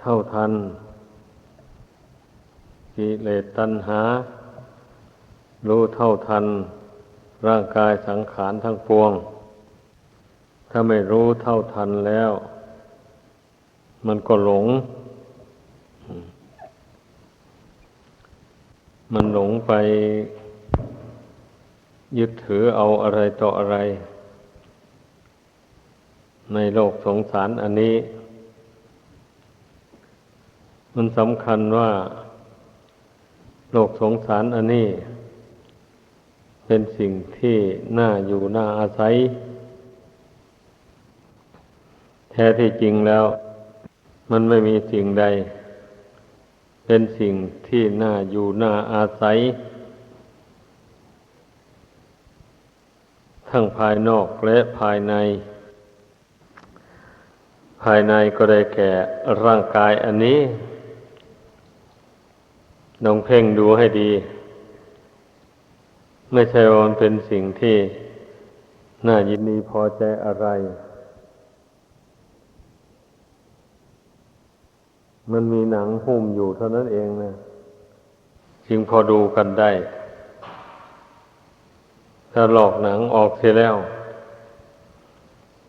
เท่าทัน กิเลสตัณหา รู้เท่าทัน ร่างกายสังขารทั้งปวง ถ้าไม่รู้เท่าทันแล้ว มันก็หลง มันหลงไปยึดถือเอาอะไรต่ออะไร ในโลกสงสารอันนี้ มันสำคัญว่า โลกสงสารอันนี้ เป็นสิ่งที่น่าอยู่น่าอาศัย แท้ที่จริงแล้ว มันไม่มีสิ่งใด เป็นสิ่งที่น่าอยู่น่าอาศัย ทั้งภายนอกและภายในภายในก็ได้แก่ร่างกายอันนี้ ลองเพ่งดูให้ดี ไม่ใช่ว่ามันเป็นสิ่งที่ น่ายินดีพอใจอะไร มันมีหนังหุ้มอยู่เท่านั้นเองนะจึงพอดูกันได้ ถ้าหลอกหนังออกเสียแล้ว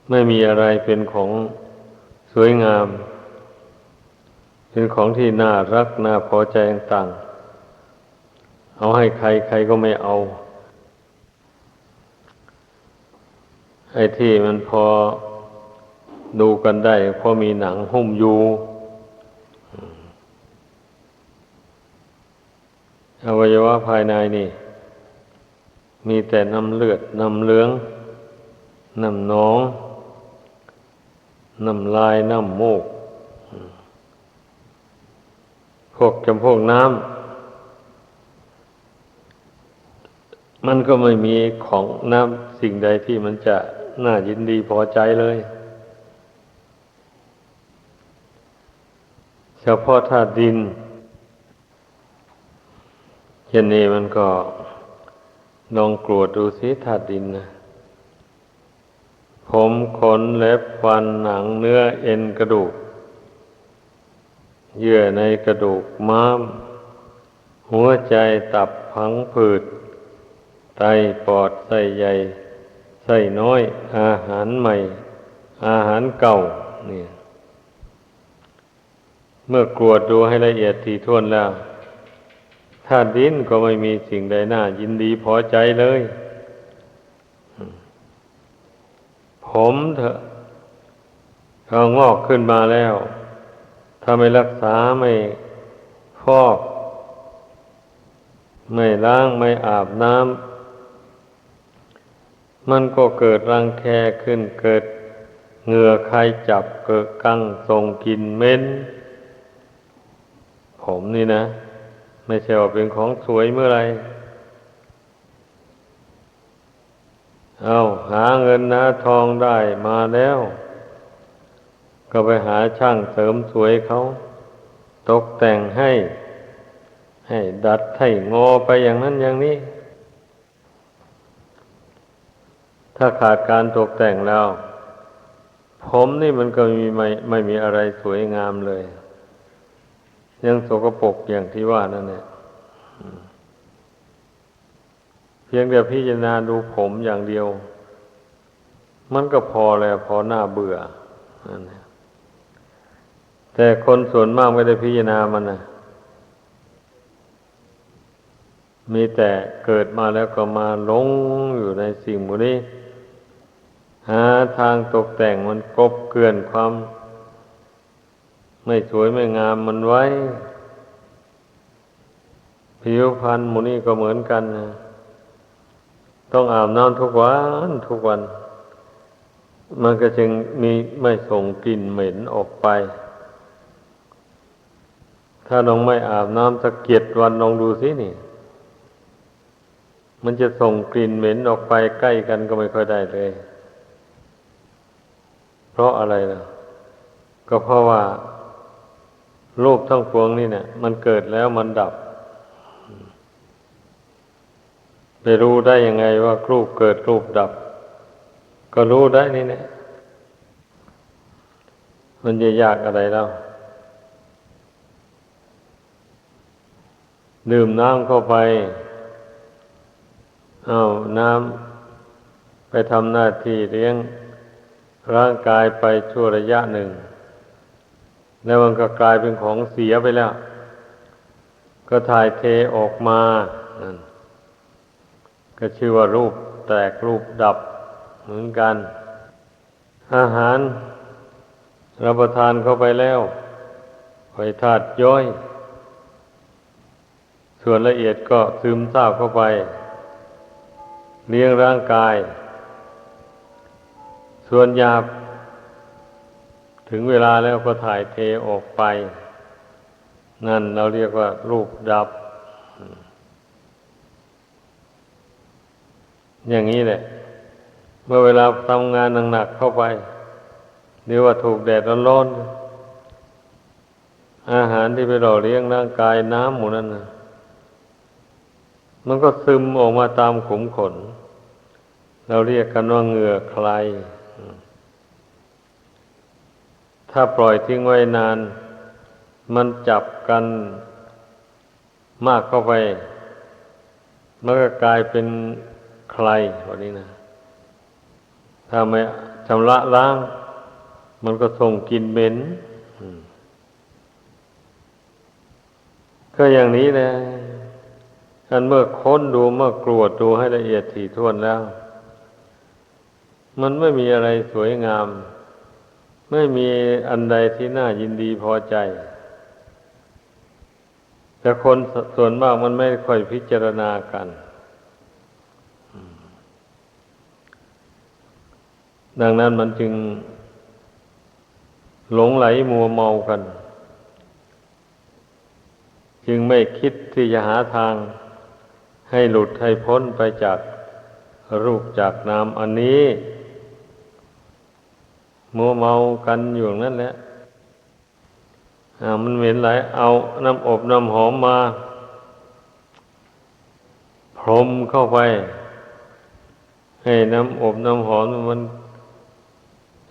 ไม่มีอะไรเป็นของสวยงาม เป็นของที่น่ารัก น่าพอใจต่างๆ เอาให้ใครใครก็ไม่เอาไอ้ที่มันพอดูกันได้เพราะมีหนังหุ้มอยู่อวัยวะภายในนี่ มีแต่น้ำเลือดน้ำเหลืองน้ำหนองน้ำลายน้ำมูกพวกจำพวกน้ำ มันก็ไม่มีของน้ำสิ่งใดที่มันจะน่ายินดีพอใจเลย เฉพาะธาตุดินเช่นนี้มันก็ลองกรวดดูสิธาตุดินนะผมขนเล็บฟันหนังเนื้อเอ็นกระดูก เยื่อในกระดูกม้าม หัวใจตับพังผืด ไตปอดไส้ใหญ่ไส้น้อย อาหารใหม่ อาหารเก่าเนี่ยเมื่อกรวดดูให้ละเอียดถี่ถ้วนแล้วธาตุดินก็ไม่มีสิ่งใดน่ายินดีพอใจเลย ผมเถอะเขางอกขึ้นมาแล้ว ถ้าไม่รักษาไม่ฟอก ไม่ล้างไม่อาบน้ำ มันก็เกิดรังแคขึ้นเกิดเหงื่อใครจับเกิดกั้งส่งกินเม็นผมนี่นะ ไม่ใช่ว่าเป็นของสวยเมื่อไร เอาหาเงินนะทองได้มาแล้ว ก็ไปหาช่างเสริมสวยเขาตกแต่งให้ ให้ดัดให้งอไปอย่างนั้นอย่างนี้ ถ้าขาดการตกแต่งแล้ว ผมนี่มันก็มีไม่ไม่มีอะไรสวยงามเลย ยังสกปรกอย่างที่ว่านั่นเนี่ยเพียงแต่พิจารณาดูผมอย่างเดียว มันก็พอแล้วพอหน้าเบื่อนั่นแต่คนส่วนมากไม่ได้พิจารณามันนะมีแต่เกิดมาแล้วก็มาหลงอยู่ในสิ่งมูนี้ หาทางตกแต่งมันกบเกลื่อนความ ไม่สวยไม่งามมันไว้ ผิวพรรณหมูนี่ก็เหมือนกันนะต้องอาบน้ำทุกวันทุกวัน มันก็จึงมีไม่ส่งกลิ่นเหม็นออกไป ถ้าน้องไม่อาบน้ำสักเกียรวันลองดูสินี่ มันจะส่งกลิ่นเหม็นออกไปใกล้กันก็ไม่ค่อยได้เลย เพราะอะไรนะก็เพราะว่ารูปทั้งปวงนี่เนี่ย มันเกิดแล้วมันดับ ไปรู้ได้ยังไงว่ารูปเกิดรูปดับ ก็รู้ได้นี่เนี่ย มันจะยากอะไรแล้วดื่มน้ำเข้าไป เอาน้ำไปทำหน้าที่เลี้ยง ร่างกายไปชั่วระยะหนึ่ง แล้วมันก็กลายเป็นของเสียไปแล้ว ก็ถ่ายเทออกมา ก็ชื่อว่ารูปแตกรูปดับเหมือนกัน อาหารรับประทานเข้าไปแล้วไปธาตุย่อย ส่วนละเอียดก็ซึมซาบเข้าไป เลี้ยงร่างกาย ส่วนหยาบ ถึงเวลาแล้วก็ถ่ายเทออกไป นั่นเราเรียกว่า รูปดับ อย่างนี้แหละ เมื่อเวลาทำงานหนักๆเข้าไปหรือว่าถูกแดดร้อนๆอาหารที่ไปหล่อเลี้ยงร่างกายน้ำหมูนั่นนะมันก็ซึมออกมาตามขุมขน เราเรียกกันว่าเหงื่อใคร ถ้าปล่อยทิ้งไว้นาน มันจับกันมากเข้าไปมันก็กลายเป็นใครวันนี้นะถ้าไม่ชำระล้าง มันก็ส่งกลินเหม็นก็อย่างนี้แหละอันเมื่อค้นดูเมื่อกรวดดูให้ละเอียดถี่ถ้วนแล้ว มันไม่มีอะไรสวยงาม ไม่มีอันใดที่น่ายินดีพอใจ แต่คนส่วนมากมันไม่ค่อยพิจารณากัน ดังนั้นมันจึงหลงไหลมัวเมากัน จึงไม่คิดที่จะหาทางให้หลุดให้พ้นไปจากรูปจากนามอันนี้ มัวเมากันอยู่นั่นแหละมันเหม็นไหลเอาน้ำอบน้ำหอมมา พรมเข้าไป ให้น้ำอบน้ำหอมมัน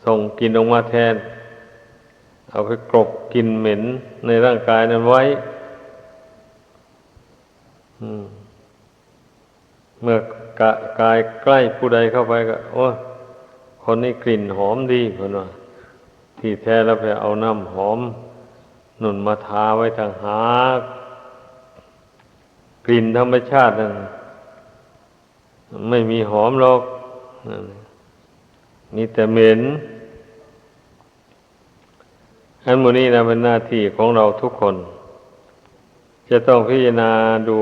ส่งกลิ่นออกมาแทน เอาไปกรบกลิ่นเหม็นในร่างกายนั้นไว้เมื่อกกายใกล้ผู้ใดเข้าไปก็โอ้ คนนี้กลิ่นหอมดีเพื่อนว่าที่แท้แล้วไปเอาน้ำหอมหนุนมาทาไว้ทางหากกลิ่นธรรมชาตินั่นไม่มีหอมหรอกนี่แต่เหม็นอันโมนี้นะเป็นหน้าที่ของเราทุกคน จะต้องพิจารณาดู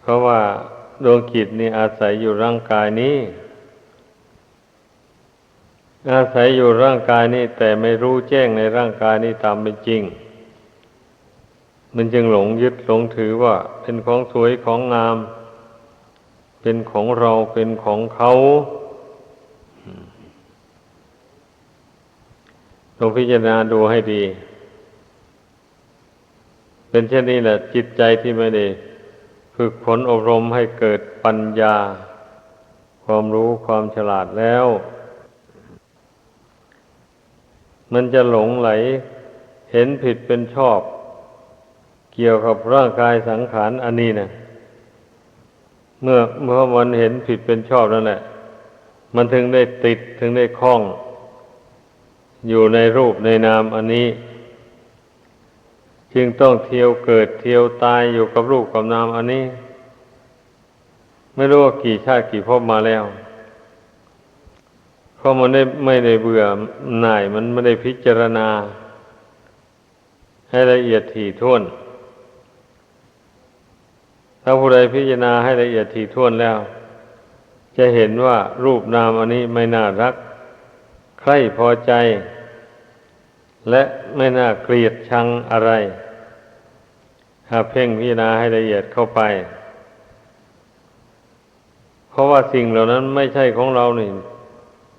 เพราะว่าดวงกิจนี่อาศัยอยู่ร่างกายนี้ อาศัยอยู่ร่างกายนี้แต่ไม่รู้แจ้งในร่างกายนี้ตามเป็นจริง มันจึงหลงยึดหลงถือว่า เป็นของสวยของงาม เป็นของเราเป็นของเขาลองพิจารณาดูให้ดี เป็นเช่นนี้แหละ จิตใจที่ไม่ได้ฝึกฝนอบรมให้เกิดปัญญา ความรู้ความฉลาดแล้ว มันจะหลงไหลเห็นผิดเป็นชอบ เกี่ยวกับร่างกายสังขารอันนี้นะเมื่อเมื่อมันเห็นผิดเป็นชอบนั่นแหละมันถึงได้ติดถึงได้คล้อง อยู่ในรูปในนามอันนี้ จึงต้องเที่ยวเกิดเที่ยวตายอยู่กับรูปกับนามอันนี้ ไม่รู้ว่ากี่ชาติกี่ภพมาแล้ว เพราะมันได้ไม่ได้เบื่อหน่ายมันไม่ได้พิจารณา ให้ละเอียดถี่ถ้วน ถ้าผู้ใดพิจารณาให้ละเอียดถี่ถ้วนแล้ว จะเห็นว่ารูปนามอันนี้ไม่น่ารัก ใครพอใจ และไม่น่าเกลียดชังอะไรหาเพ่งพิจารณาให้ละเอียดเข้าไป เพราะว่าสิ่งเหล่านั้นไม่ใช่ของเรานี่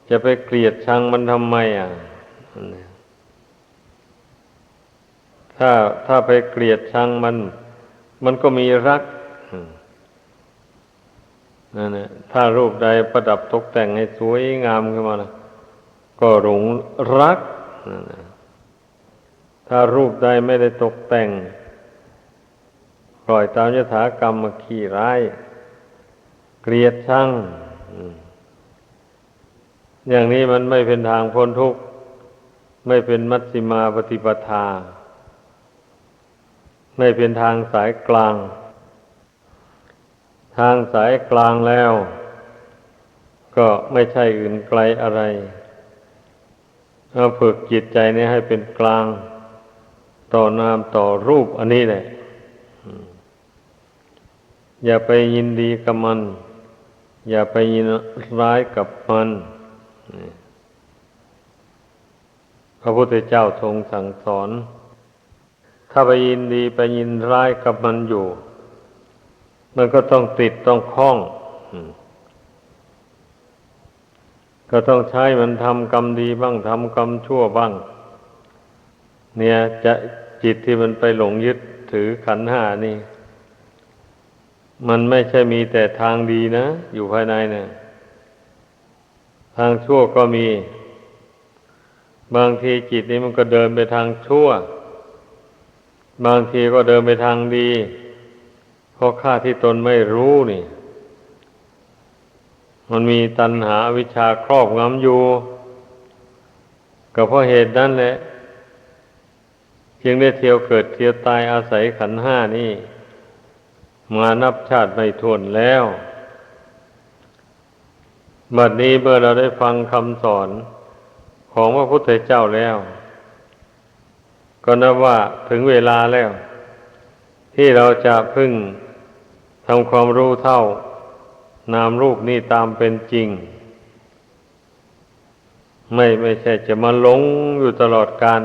จะไปเกลียดชังมันทำไมอะ ถ้าถ้าไปเกลียดชังมัน มันก็มีรักนั่นแหละถ้ารูปใดประดับตกแต่งให้สวยงามขึ้นมานะก็หลงรักถ้ารูปใดไม่ได้ตกแต่งล่อยตามยถากรรมมาขี้ร้าย เกลียดชังอืม อย่างนี้มันไม่เป็นทางพ้นทุกข์ ไม่เป็นมัชฌิมาปฏิปทา ไม่เป็นทางสายกลาง ทางสายกลางแล้ว ก็ไม่ใช่อื่นไกลอะไรเอาฝึกจิตใจนี้ให้เป็นกลาง ต่อนามต่อรูปอันนี้แหละ อย่าไปยินดีกับมัน อย่าไปยินร้ายกับมัน พระพุทธเจ้าทรงสั่งสอน ถ้าไปยินดีไปยินร้ายกับมันอยู่ มันก็ต้องติดต้องคล้อง ก็ต้องใช้มันทำกรรมดีบ้างทำกรรมชั่วบ้าง เนี่ยจะจิตที่มันไปหลงยึดถือขันห้านี่ มันไม่ใช่มีแต่ทางดีนะ อยู่ภายในเนี่ย ทางชั่วก็มี บางทีจิตนี้มันก็เดินไปทางชั่ว บางทีก็เดินไปทางดีเพราะข้าที่ตนไม่รู้นี่ มันมีตัณหาวิชาครอบงำอยู่ก็เพราะเหตุนั้นแหละจึงได้เที่ยวเกิดเที่ยวตายอาศัยขันห้านี่ มานับชาติไม่ทวนแล้ว บัดนี้เมื่อเราได้ฟังคำสอนของพระพุทธเจ้าแล้ว ก็นับว่าถึงเวลาแล้ว ที่เราจะพึ่งทำความรู้เท่านามรูปนี่ตามเป็นจริง ไม่ไม่ใช่จะมาหลงอยู่ตลอดกาล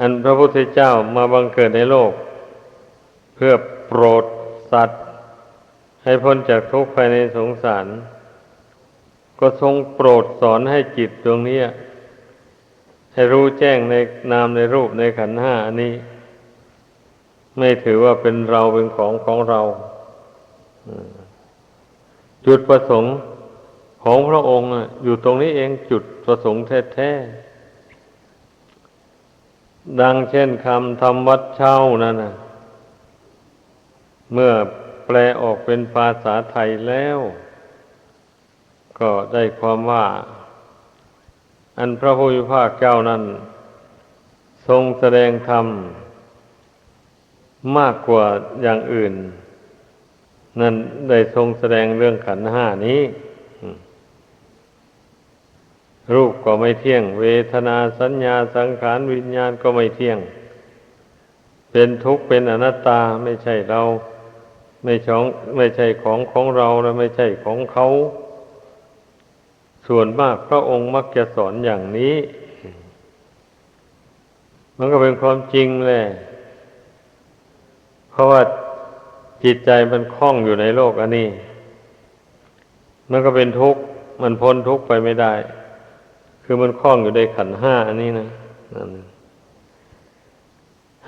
อันพระพุทธเจ้ามาบังเกิดในโลก เพื่อโปรดสัตว์ ให้พ้นจากทุกข์ภายในสงสาร ก็ทรงโปรดสอนให้จิตดวงนี้ ให้รู้แจ้งในนามในรูปในขันห้าอันนี้ ไม่ถือว่าเป็นเราเป็นของของเรา จุดประสงค์ของพระองค์อยู่ตรงนี้เองจุดประสงค์แท้ๆดังเช่นคำทำวัดเช่านั่นนะเมื่อ แปลออกเป็นภาษาไทยแล้ว ก็ได้ความว่า อันพระพุทธภาคเจ้านั้น ทรงแสดงธรรม มากกว่าอย่างอื่น นั่นได้ทรงแสดงเรื่องขันห้านี้ รูปก็ไม่เที่ยง เวทนาสัญญาสังขารวิญญาณก็ไม่เที่ยง เป็นทุกข์เป็นอนัตตาไม่ใช่เรา ไม่ช่องไม่ใช่ของของเราและไม่ใช่ของเขา ส่วนมากพระองค์มักจะสอนอย่างนี้ มันก็เป็นความจริงแหละเพราะว่าจิตใจมันคล้องอยู่ในโลกอันนี้ มันก็เป็นทุกข์มันพ้นทุกข์ไปไม่ได้ คือมันคล้องอยู่ในขันห้าอันนี้นะนั่น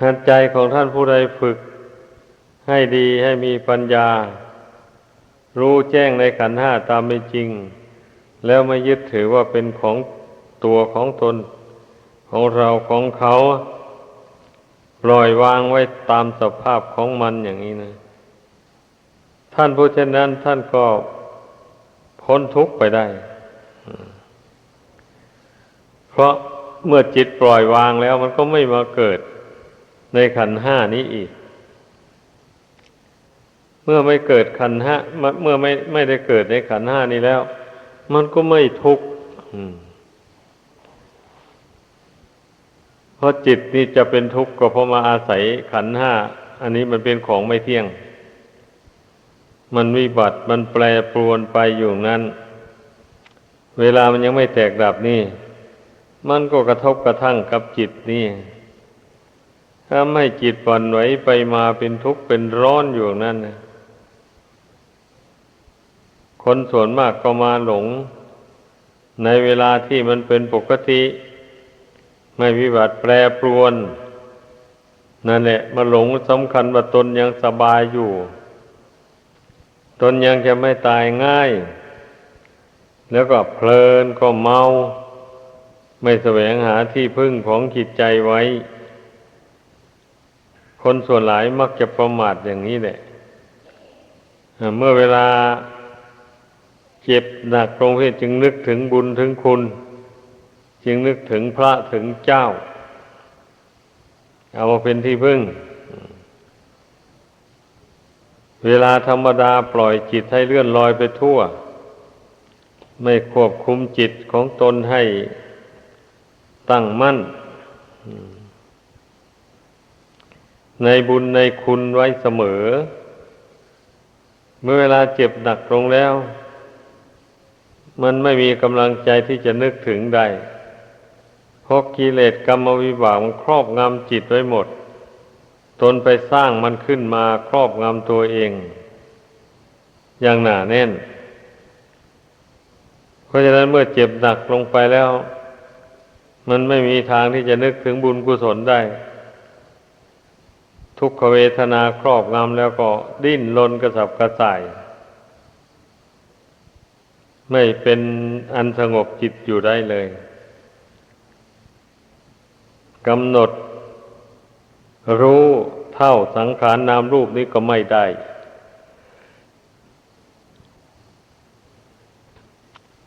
หัดใจของท่านผู้ใดฝึก ให้ดีให้มีปัญญา รู้แจ้งในขันห้าตามเป็นจริง แล้วไม่ยึดถือว่าเป็นของตัวของตน ของเราของเขาปล่อยวางไว้ตามสภาพของมันอย่างนี้นะ ท่านผู้เช่นนั้นท่านก็พ้นทุกข์ไปได้ เพราะเมื่อจิตปล่อยวางแล้วมันก็ไม่มาเกิดในขันห้านี้อีก เมื่อไม่เกิดขันห้าเมื่อไม่ไม่ได้เกิดในขันห้านี้แล้ว มันก็ไม่ทุกข์เพราะจิตนี่จะเป็นทุกข์ก็เพราะมาอาศัยขันห้าอันนี้มันเป็นของไม่เที่ยง มันวิบัติมันแปรปรวนไปอยู่นั้น เวลามันยังไม่แตกดับนี่ มันก็กระทบกระทั่งกับจิตนี่ถ้าไม่จิตปั่นไหวไปมาเป็นทุกข์เป็นร้อนอยู่นั่นนะ คนส่วนมากก็มาหลง ในเวลาที่มันเป็นปกติ ไม่วิบัติแปรปรวน นั่นแหละมาหลงสำคัญว่าตนยังสบายอยู่ ตนยังจะไม่ตายง่าย แล้วก็เพลินก็เมา ไม่แสวงหาที่พึ่งของจิตใจไว้ คนส่วนหลายมักจะประมาทอย่างนี้แหละเมื่อเวลา เจ็บหนักตรงที่จึงนึกถึงบุญถึงคุณ จึงนึกถึงพระถึงเจ้า เอามาเป็นที่พึ่ง เวลาธรรมดาปล่อยจิตให้เลื่อนลอยไปทั่ว ไม่ควบคุมจิตของตนให้ตั้งมั่น ในบุญในคุณไว้เสมอ เมื่อเวลาเจ็บหนักลงแล้ว มันไม่มีกำลังใจที่จะนึกถึงได้เพราะกิเลสกรรมวิบากมันครอบงำจิตไว้หมด ตนไปสร้างมันขึ้นมาครอบงำตัวเอง อย่างหนาแน่น เพราะฉะนั้นเมื่อเจ็บหนักลงไปแล้ว มันไม่มีทางที่จะนึกถึงบุญกุศลได้ ทุกขเวทนาครอบงำแล้วก็ดิ้นรนกระสับกระส่าย ไม่เป็นอันสงบจิตอยู่ได้เลยกำหนด รู้เท่าสังขารนามรูปนี้ก็ไม่ได้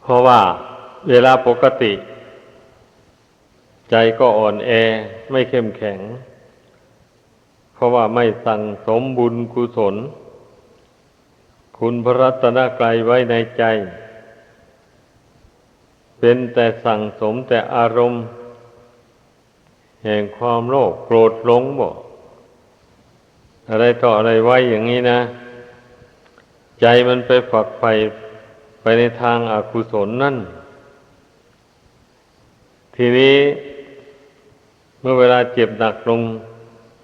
เพราะว่าเวลาปกติ ใจก็อ่อนแอไม่เข้มแข็ง เพราะว่าไม่สั่งสมบุญกุศล คุณพระรัตนกรัยไว้ในใจ เป็นแต่สั่งสมแต่อารมณ์ แห่งความโลภโกรธหลงบ่อะไรต่ออะไรไว้อย่างนี้นะ ใจมันไปฝักใฝ่ไปในทางอากุศลนั่น ทีนี้เมื่อเวลาเจ็บหนักลง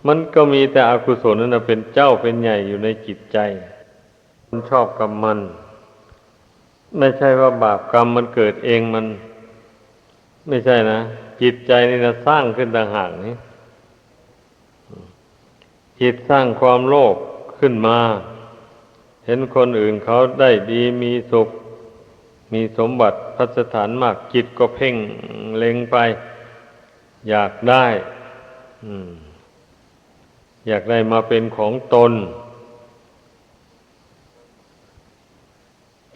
มันก็มีแต่อกุศลนั่นเป็นเจ้าเป็นใหญ่อยู่ในจิตใจ มันชอบกับมัน ไม่ใช่ว่าบาปกรรมมันเกิดเองมัน ไม่ใช่นะจิตใจนี่นะสร้างขึ้นต่างหากนี่จิตสร้างความโลภขึ้นมา เห็นคนอื่นเขาได้ดีมีสุข มีสมบัติพัสถานมากจิตก็เพ่งเล็งไป อยากได้อืมอยากได้มาเป็นของตน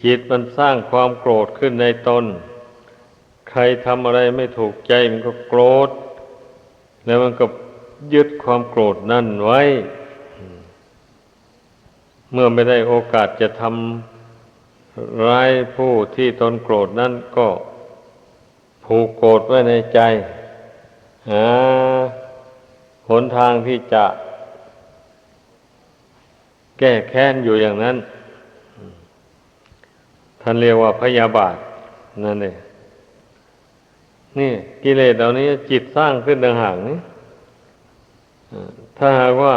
จิตมันสร้างความโกรธขึ้นในตน ใครทำอะไรไม่ถูกใจมันก็โกรธ แล้วมันก็ยึดความโกรธนั่นไว้ เมื่อไม่ได้โอกาสจะทำร้ายผู้ที่ตนโกรธนั่นก็ผูกโกรธไว้ในใจหาหนทางที่จะ แก้แค้นอยู่อย่างนั้น ท่านเรียกว่าพยาบาทนั่นเองนี่กิเลสเหล่านี้จิตสร้างขึ้นต่างหากนี่ถ้าหากว่า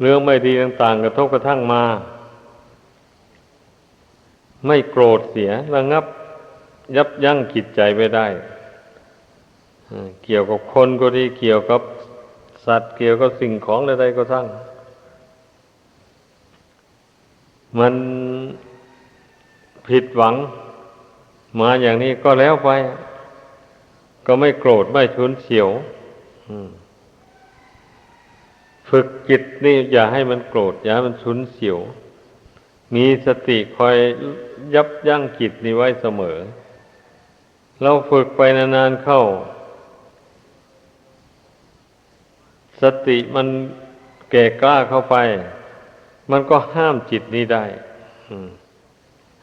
เรื่องไม่ดีต่างๆกระทบกระทั่งมา ไม่โกรธเสียระงับ ยับยั้งจิตใจไม่ได้ เกี่ยวกับคนก็ดีเกี่ยวกับสัตว์เกี่ยวกับสิ่งของใดๆก็ทั้ง มันผิดหวัง มาอย่างนี้ก็แล้วไป ก็ไม่โกรธไม่ชุนเฉียวฝึกจิตนี่อย่าให้มันโกรธ อย่าให้มันชุนเฉียว มีสติคอยยับยั้งจิตนี้ไว้เสมอ เราฝึกไปนานๆเข้า สติมันแก่กล้าเข้าไป มันก็ห้ามจิตนี้ได้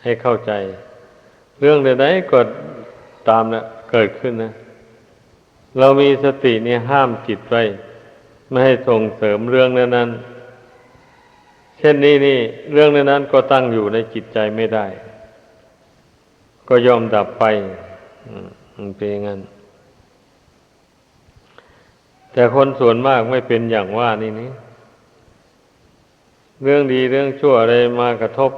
ให้เข้าใจ เรื่องใดๆก็ตามนะเกิดขึ้นนะ เรามีสตินี่ห้ามจิตไว้ ไม่ให้ส่งเสริมเรื่องนั้นๆเช่นนี้นี่ เรื่องนั้นๆก็ตั้งอยู่ในจิตใจไม่ได้ ก็ยอมดับไปมันเป็นงั้น แต่คนส่วนมากไม่เป็นอย่างว่านี่นี่ เรื่องดีเรื่องชั่วอะไรมากระทบ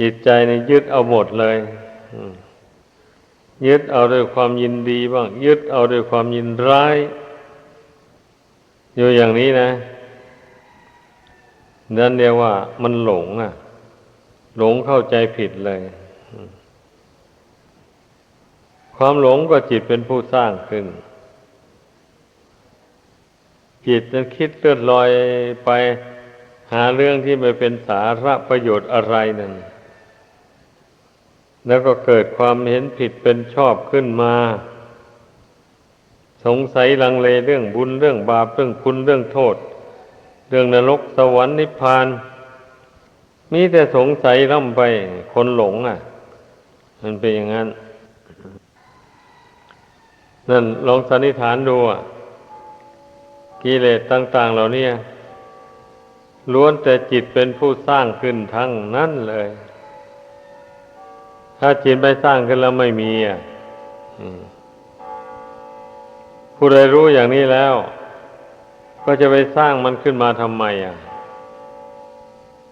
จิตใจในยึดเอาหมดเลยยึดเอาด้วยความยินดีบ้าง ยึดเอาด้วยความยินร้าย อยู่อย่างนี้นะนั่นเรียกว่ามันหลงอะ หลงเข้าใจผิดเลย ความหลงก็จิตเป็นผู้สร้างขึ้น จิตนั้นคิดเลื่อนลอยไป หาเรื่องที่ไม่เป็นสาระประโยชน์อะไรนั่น แล้วก็เกิดความเห็นผิดเป็นชอบขึ้นมา สงสัยลังเลเรื่องบุญเรื่องบาปเรื่องคุณเรื่องโทษ เรื่องนรกสวรรค์นิพพาน มีแต่สงสัยล่ำไปคนหลงอะ มันเป็นอย่างนั้น นั่นลองสันนิษฐานดูอะกิเลสต่าง ๆ เหล่านี้ ล้วนแต่จิตเป็นผู้สร้างขึ้นทั้งนั้นเลย ถ้าจิตไปสร้างขึ้นแล้วไม่มีอะผู้ใดรู้อย่างนี้แล้ว ก็จะไปสร้างมันขึ้นมาทำไมอะ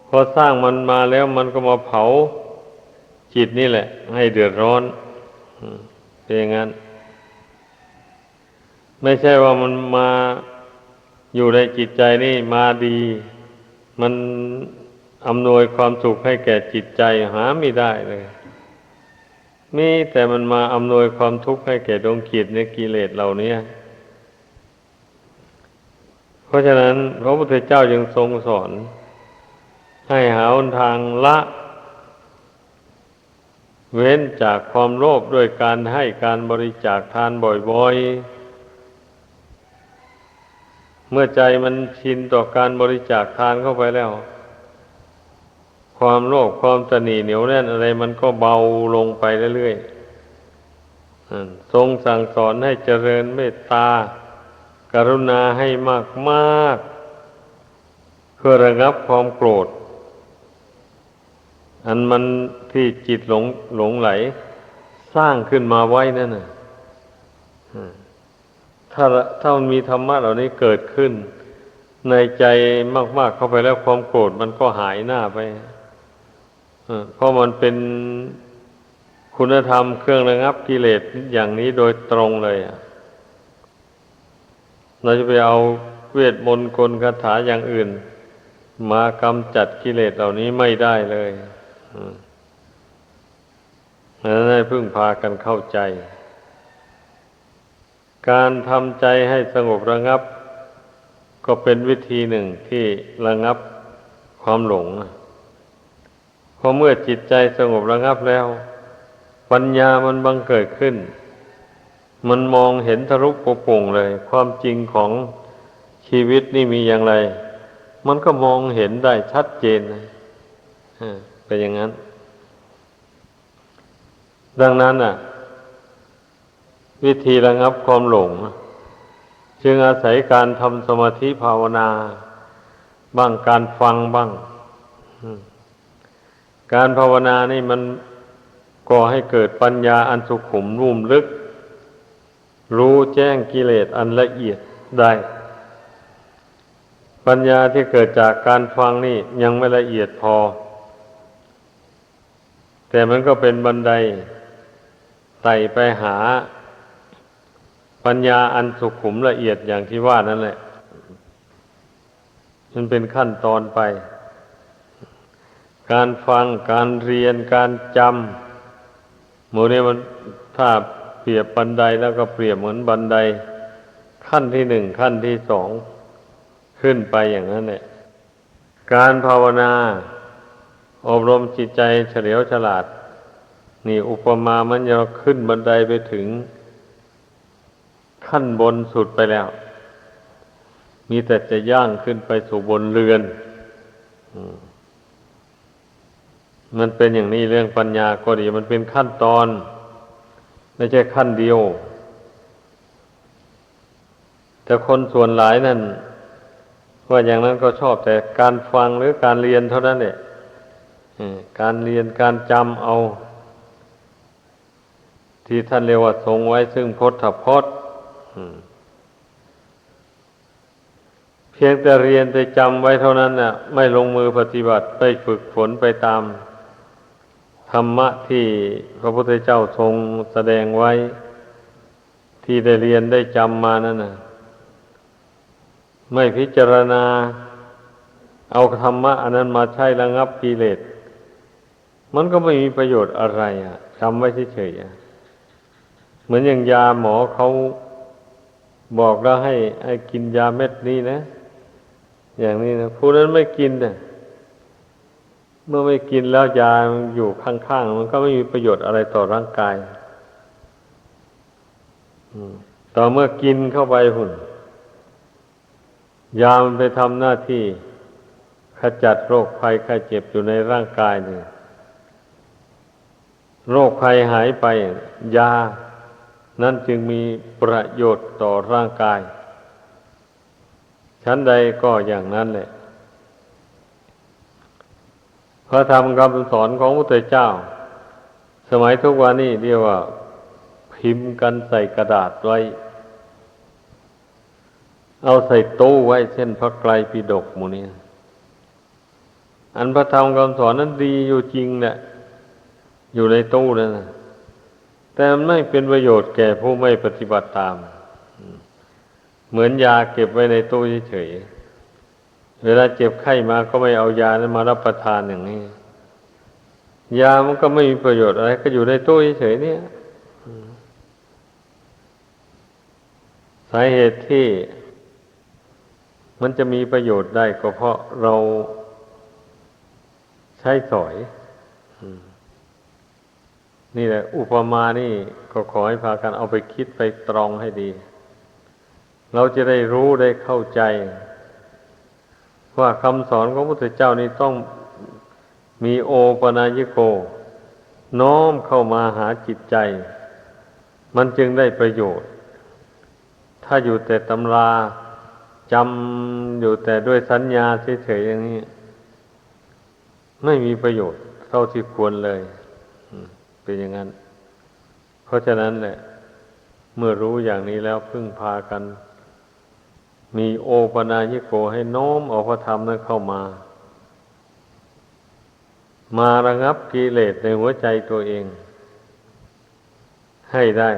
พอสร้างมันมาแล้วมันก็มาเผาจิตนี่แหละ ให้เดือดร้อนเป็นอย่างนั้น ไม่ใช่ว่ามันมาอยู่ในจิตใจนี่มาดี มันอำนวยความสุขให้แก่จิตใจหาไม่ได้เลย มีแต่มันมาอำนวยความทุกข์ให้แก่ดวงกิจในกิเลสเหล่านี้เพราะฉะนั้นพระพุทธเจ้ายังทรงสอน ให้หาหนทางละ เว้นจากความโลภด้วยการให้การบริจาคทานบ่อยๆ เมื่อใจมันชินต่อการบริจาคทานเข้าไปแล้ว ความโลภความตนีเหนียวแน่นอะไร มันก็เบาลงไปเรื่อยๆทรงสั่งสอนให้เจริญเมตตา กรุณาให้มากๆ เพื่อระงับความโกรธ อันมันที่จิตหลงหลงไหล สร้างขึ้นมาไว้นั่นน่ะ ถ้าถ้ามันมีธรรมะเหล่านี้เกิดขึ้น ในใจมาก ๆ เข้าไปแล้วความโกรธมันก็หายหน้าไปเพราะมันเป็นคุณธรรมเครื่องระงับกิเลสอย่างนี้โดยตรงเลยเราจะไปเอาเวทมนต์กลคาถาอย่างอื่น มากำจัดกิเลสเหล่านี้ไม่ได้เลยนั้นให้พึ่งพากันเข้าใจ การทำใจให้สงบระงับ ก็เป็นวิธีหนึ่งที่ระงับความหลงพอเมื่อจิตใจสงบระงับแล้ว ปัญญามันบังเกิดขึ้น มันมองเห็นทะลุปโป่งเลย ความจริงของชีวิตนี่มีอย่างไร มันก็มองเห็นได้ชัดเจนเป็นอย่างนั้น ดังนั้นอะ วิธีระงับความหลง จึงอาศัยการทำสมาธิภาวนา บ้างการฟังบ้าง การภาวนานี่มันก่อให้เกิดปัญญาอันสุขุมรุ่มลึก รู้แจ้งกิเลสอันละเอียดได้ ปัญญาที่เกิดจากการฟังนี่ยังไม่ละเอียดพอ แต่มันก็เป็นบันไดไต่ไปหา ปัญญาอันสุขุมละเอียดอย่างที่ว่านั่นแหละ มันเป็นขั้นตอนไป การฟังการเรียนการจำหมูนี้มันถ้าเปรียบบันไดแล้วก็เปรียบเหมือนบันได ขั้นที่หนึ่งขั้นที่สองขึ้นไปอย่างนั้นแหละการภาวนา อบรมจิตใจเฉลียวฉลาด นี่อุปมามันจะขึ้นบันไดไปถึง ขั้นบนสุดไปแล้ว มีแต่จะย่างขึ้นไปสู่บนเรือน มันเป็นอย่างนี้เรื่องปัญญาก็ดี มันเป็นขั้นตอน ไม่ใช่ขั้นเดียว แต่คนส่วนหลายนั่นว่าอย่างนั้นก็ชอบแต่การฟังหรือการเรียนเท่านั้นเนี่ยการเรียนการจำเอา ที่ท่านเรียกว่าทรงไว้ซึ่งพจน์พจน์ เพียงแต่เรียนแต่จำไว้เท่านั้นน่ะ ไม่ลงมือปฏิบัติไปฝึกฝนไปตาม ธรรมะที่พระพุทธเจ้าทรงแสดงไว้ ที่ได้เรียนได้จำมานั่นน่ะ ไม่พิจารณา เอาธรรมะอันนั้นมาใช้ระงับกิเลสมันก็ไม่มีประโยชน์อะไร อะจำไว้เฉยๆเหมือนอย่างยาหมอเขา บอกแล้วให้ให้กินยาเม็ดนี้นะ อย่างนี้นะผู้นั้นไม่กินนะเมื่อไม่กินแล้วยามันอยู่ข้างๆมันก็ไม่มีประโยชน์อะไรต่อร่างกายต่อเมื่อกินเข้าไปหุ่น ยามันไปทำหน้าที่ขจัดโรคภัยไข้เจ็บอยู่ในร่างกายนี่โรคภัยหายไป ยา นั่นจึงมีประโยชน์ต่อร่างกาย ชั้นใดก็อย่างนั้นแหละ พระธรรมคำสอนของพระพุทธเจ้า สมัยทุกวันนี้เรียกว่า พิมพ์กันใส่กระดาษไว้ เอาใส่ตู้ไว้เช่นพระไกรปิฎกหมูนี้อันพระธรรมคำสอนนั้นดีอยู่จริงแหละอยู่ในตู้นั่นนะ แต่มันไม่เป็นประโยชน์แก่ผู้ไม่ปฏิบัติตาม เหมือนยาเก็บไว้ในตู้เฉยเวลาเจ็บไข้มาก็ไม่เอายานั้นมารับประทานอย่างนี้ ยามันก็ไม่มีประโยชน์อะไร ก็อยู่ในตู้เฉยเนี่ยสาเหตุที่มันจะมีประโยชน์ได้ก็เพราะเราใช้สอย นี่แหละ อุปมานี่ก็ขอให้พากันเอาไปคิดไปตรองให้ดี เราจะได้รู้ได้เข้าใจ ว่าคำสอนของพระพุทธเจ้านี้ต้องมีโอปนายโก น้อมเข้ามาหาจิตใจ มันจึงได้ประโยชน์ ถ้าอยู่แต่ตำราจำอยู่แต่ด้วยสัญญาเฉยๆอย่างนี้ ไม่มีประโยชน์เท่าที่ควรเลย เป็นอย่างนั้น เพราะฉะนั้นแหละเมื่อรู้อย่างนี้แล้วพึ่งพากัน มีโอปนายิโกให้โน้มเอาพระธรรมนั้นเข้ามา มาระงับกิเลสในหัวใจตัวเอง ให้ได้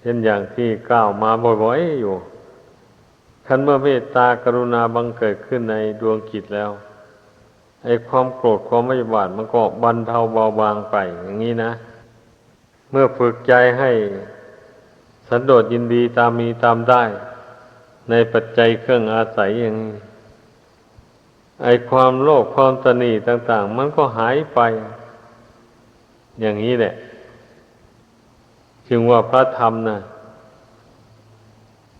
เช่นอย่างที่กล่าวมาบ่อยๆอยู่คันเมื่อเมตตากรุณาบังเกิดขึ้นในดวงจิตแล้ว ไอ้ความโกรธความไม่บาดมันก็บรรเทาเบาบางไปอย่างนี้นะ เมื่อฝึกใจให้สันโดษยินดีตามมีตามได้ ในปัจจัยเครื่องอาศัยอย่างนี้ไอ้ความโลภความตนีต่าง ๆ มันก็หายไป อย่างนี้แหละ จึงว่าพระธรรมนะ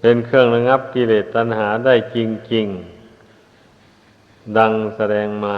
เป็นเครื่องระงับกิเลสตัณหาได้จริงๆ ดังแสดงมา